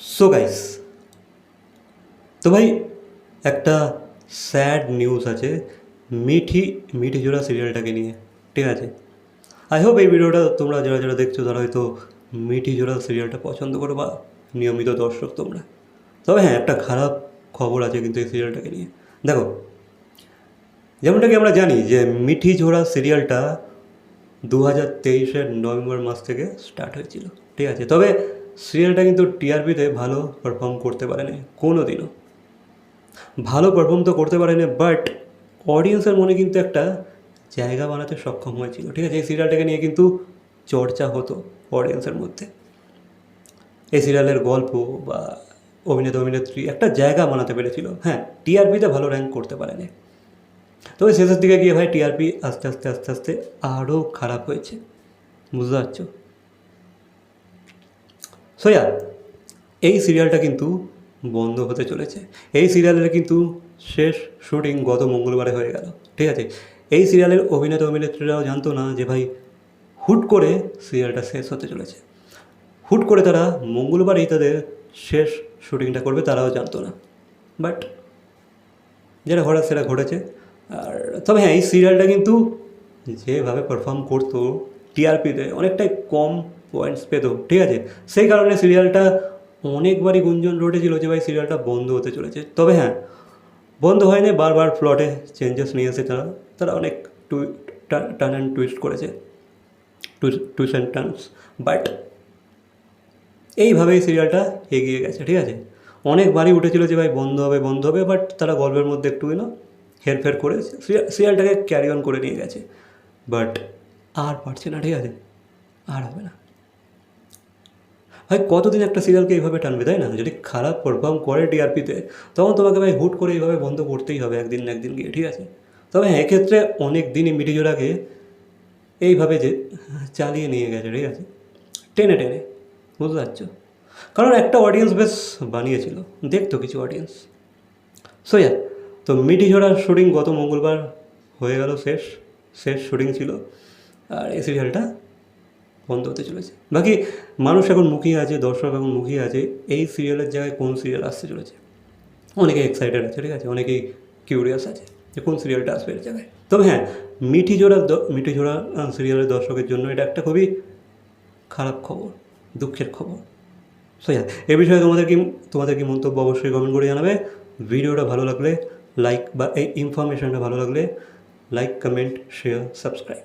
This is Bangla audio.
সো গাইস তো ভাই, একটা স্যাড নিউজ আছে, মিঠি মিঠি জোড়া সিরিয়ালটাকে নিয়ে, ঠিক আছে? আই হোপ এই ভিডিওটা তোমরা যারা যারা দেখছ, তারা হয়তো মিঠি জোড়া সিরিয়ালটা পছন্দ করো বা নিয়মিত দর্শক তোমরা। তবে হ্যাঁ একটা খারাপ খবর আছে কিন্তু এই সিরিয়ালটাকে নিয়ে। দেখো যেমনটা কি আমরা জানি যে মিঠি ঝোড়া সিরিয়ালটা দু হাজার তেইশের নভেম্বর মাস থেকে স্টার্ট হয়েছিল, ঠিক আছে? তবে সিরিয়ালটা কিন্তু টিআরপিতে ভালো পারফর্ম করতে পারেনি কোনো দিনও ভালো পারফর্ম তো করতে পারেনি বাট অডিয়েন্সের মনে কিন্তু একটা জায়গা বানাতে সক্ষম হয়েছিল, ঠিক আছে? এই সিরিয়ালটাকে নিয়ে কিন্তু চর্চা হতো অডিয়েন্সের মধ্যে। এই সিরিয়ালের গল্প বা অভিনেতা, অভিনেত্রী একটা জায়গা বানাতে পেরেছিল। হ্যাঁ টিআরপিতে ভালো র্যাঙ্ক করতে পারেনি। তবে শেষের দিকে গিয়ে ভাই টিআরপি আস্তে আস্তে আস্তে আস্তে আরও খারাপ হয়েছে। বুঝতে পারছ? সোয়া এই সিরিয়ালটা কিন্তু বন্ধ হতে চলেছে। এই সিরিয়ালের কিন্তু শেষ শুটিং গত মঙ্গলবারে হয়ে গেল। ঠিক আছে? এই সিরিয়ালের অভিনেতা, অভিনেত্রীরাও জানতো না যে ভাই, হুট করে সিরিয়ালটা শেষ হতে চলেছে। হুট করে তারা মঙ্গলবারেই তাদের শেষ শুটিংটা করবে তারাও জানতো না। বাট যেটা ঘটার সেটা ঘটেছে। আর তবে হ্যাঁ এই সিরিয়ালটা কিন্তু যেভাবে পারফর্ম করতো টিআরপিতে অনেকটাই কম পয়েন্টস পেত, ঠিক আছে? সেই কারণে সিরিয়ালটা অনেকবারই গুঞ্জন রটেছিল যে ভাই সিরিয়ালটা বন্ধ হতে চলেছে। তবে হ্যাঁ বন্ধ হয়নি, বারবার প্লটে চেঞ্জেস নিয়ে এসে তারা। তারা অনেক টার্ন অ্যান্ড টুইস্ট করেছে। টুইস্ট অ্যান্ড টার্নস বাট এইভাবেই সিরিয়ালটা এগিয়ে গেছে, ঠিক আছে? অনেকবারই উঠেছিল যে ভাই বন্ধ হবে বন্ধ হবে বাট তারা গল্পের মধ্যে একটু না হেরফের করে সিরিয়ালটাকে ক্যারি অন করে নিয়ে গেছে। বাট আর পারছে না, ঠিক আছে? আর হবে না। ভাই, কতদিন একটা সিরিয়ালকে এইভাবে টানবে, তাই না? যদি খারাপ পারফর্ম করে টিআরপিতে তখন তোমাকে ভাই হুট করে এইভাবে বন্ধ করতেই হবে একদিন না একদিন গিয়ে, ঠিক আছে? তবে হ্যাঁ এক্ষেত্রে অনেক দিনই মিটিজোড়াকে এইভাবে যে চালিয়ে নিয়ে গেছে, ঠিক আছে? টেনে টেনে, বুঝতে পারছ? কারণ একটা অডিয়েন্স বেশ বানিয়েছিল, দেখতো কিছু অডিয়েন্স সো তো মিঠি ঝোড়ার শুটিং গত মঙ্গলবার হয়ে গেল শেষ শেষ শুটিং ছিল। আর এই সিরিয়ালটা বন্ধ হতে চলেছে। বাকি মানুষ এখন মুখিয়ে আছে, দর্শক এখন মুখিয়ে আছে, এই সিরিয়ালের জায়গায় কোন সিরিয়াল আসতে চলেছে? অনেকে এক্সাইটেড আছে, ঠিক আছে? অনেকেই কিউরিয়াস আছে যে কোন সিরিয়ালটা আসবে এর জায়গায়। তবে হ্যাঁ মিঠি জোড়া মিঠি জোড়া সিরিয়ালের দর্শকের জন্য এটা একটা খুবই খারাপ খবর, দুঃখের খবর। সো ইয়া এ বিষয়ে তোমাদের কি তোমাদের কি মন্তব্য অবশ্যই কমেন্ট করে জানাবে। ভিডিওটা ভালো লাগলে লাইক বা এই ইনফরমেশনটা ভালো লাগলে লাইক কমেন্ট শেয়ার সাবস্ক্রাইব